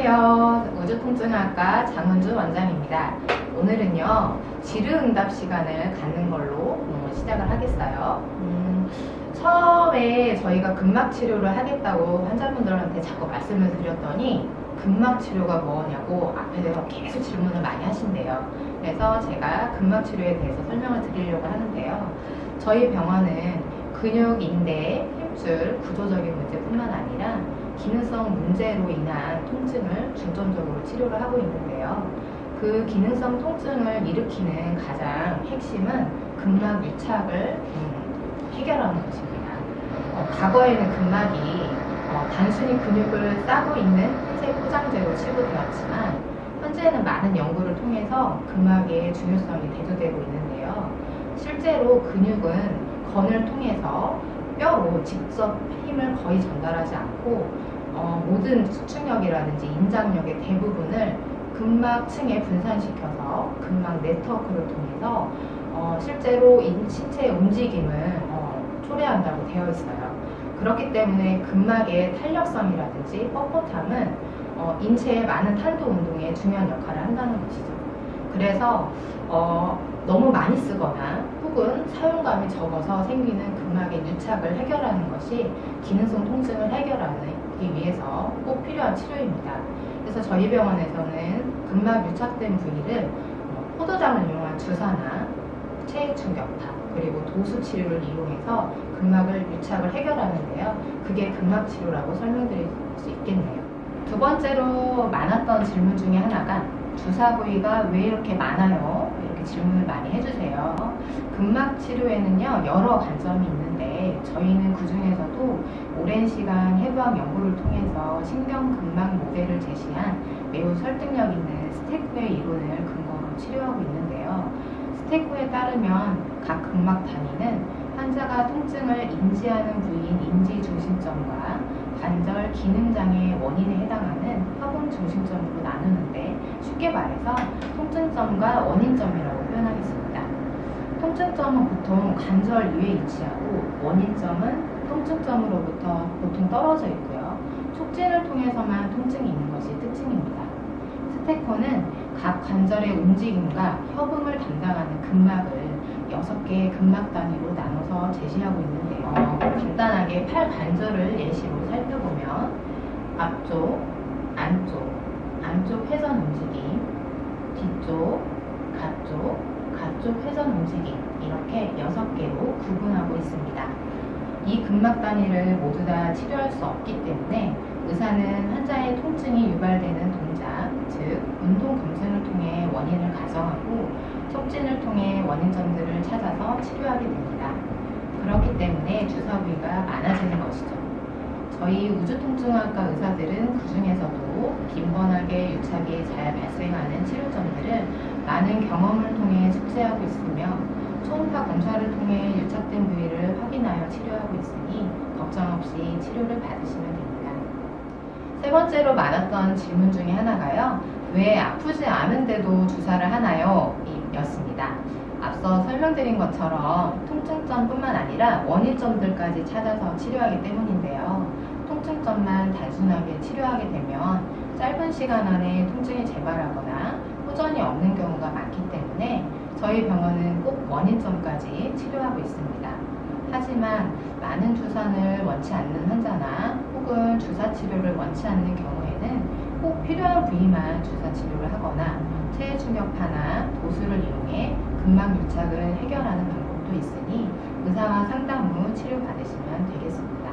정신건강의학과 장은주 원장입니다. 오늘은요, 질의응답 시간을 갖는 걸로 어, 시작을 하겠어요. 음, 처음에 저희가 근막 치료를 하겠다고 환자분들한테 자꾸 말씀을 드렸더니 근막 치료가 뭐냐고 앞에서 계속 질문을 많이 하신대요. 그래서 제가 근막 치료에 대해서 설명을 드리려고 하는데요. 저희 병원은 근육, 인대, 힘줄, 구조적인 문제뿐만 아니라 기능성 문제로 인한 통증을 중점적으로 치료를 하고 있는데요. 그 기능성 통증을 일으키는 가장 핵심은 근막 유착을 음, 해결하는 것입니다. 어, 과거에는 근막이 어, 단순히 근육을 싸고 있는 회색 포장재로 치부되었지만 현재는 많은 연구를 통해서 근막의 중요성이 대두되고 있는데요. 실제로 근육은 건을 통해서 뼈로 직접 힘을 거의 전달하지 않고 어, 모든 수축력이라든지 인장력의 대부분을 근막층에 분산시켜서 근막 네트워크를 통해서 어, 실제로 인- 신체의 움직임을 어, 초래한다고 되어 있어요. 그렇기 때문에 근막의 탄력성이라든지 뻣뻣함은 어, 인체의 많은 탄도 운동에 중요한 역할을 한다는 것이죠. 그래서 어, 너무 많이 쓰거나 혹은 사용감이 적어서 생기는 근막의 유착을 해결하는 것이 기능성 통증을 해결하기 꼭 필요한 치료입니다. 그래서 저희 병원에서는 근막 유착된 부위를 어, 포도당을 이용한 주사나 체액 충격파 그리고 도수 치료를 이용해서 근막을 유착을 해결하는데요. 그게 근막 치료라고 설명드릴 수 있겠네요. 두 번째로 많았던 질문 중에 하나가 주사 부위가 왜 이렇게 많아요? 질문을 많이 해주세요. 근막 치료에는요 여러 관점이 있는데 저희는 그 중에서도 오랜 시간 해부학 연구를 통해서 신경 근막 모델을 제시한 매우 설득력 있는 스테크의 이론을 근거로 치료하고 있는데요. 스테크에 따르면 각 근막 단위는 환자가 통증을 인지하는 부위인 인지 중심점과 관절 기능 장애의 원인에 해당하는 협응 중심점으로 나누는데 쉽게 말해서 통증점과 원인점이라고 표현하겠습니다. 통증점은 보통 관절 위에 위치하고 원인점은 통증점으로부터 보통 떨어져 있고요. 촉진을 통해서만 통증이 있는 것이 특징입니다. 스테코는 각 관절의 움직임과 협응을 담당하는 근막을 6개의 근막 단위로 나눠서 제시하고 있는데요. 어, 간단하게 팔 관절을 예시로 살펴보면 앞쪽, 안쪽, 안쪽 회전 움직임, 뒤쪽, 가쪽, 가쪽 회전 움직임 이렇게 6개로 구분하고 있습니다. 이 근막 단위를 모두 다 치료할 수 없기 때문에 의사는 환자의 통증이 유발되는 동작, 즉 운동 검증을 통해 원인을 가정하고 촉진을 통해 원인점들을 찾아서 치료하게 됩니다. 그렇기 때문에 주사 부위가 많아지는 것이죠. 저희 우주통증학과 의사들은 그 중에서도 빈번하게 유착이 잘 발생하는 치료점들을 많은 경험을 통해 숙지하고 있으며 초음파 검사를 통해 유착된 부위를 확인하여 치료하고 있으니 걱정 없이 치료를 받으시면 됩니다. 세 번째로 많았던 질문 중에 하나가요. 왜 아프지 않은데도 주사를 하나요? 이- 였습니다. 앞서 설명드린 것처럼 통증점뿐만 아니라 원인점들까지 찾아서 치료하기 때문인데요. 통증점만 단순하게 치료하게 되면 짧은 시간 안에 통증이 재발하거나 호전이 없는 경우가 많기 때문에 저희 병원은 꼭 원인점까지 치료하고 있습니다. 하지만 많은 주사를 원치 않는 주사 치료를 원치 않는 경우에는 꼭 필요한 부위만 주사 치료를 하거나 체외 충격파나 도수를 이용해 근막 유착을 해결하는 방법도 있으니 의사와 상담 후 치료 받으시면 되겠습니다.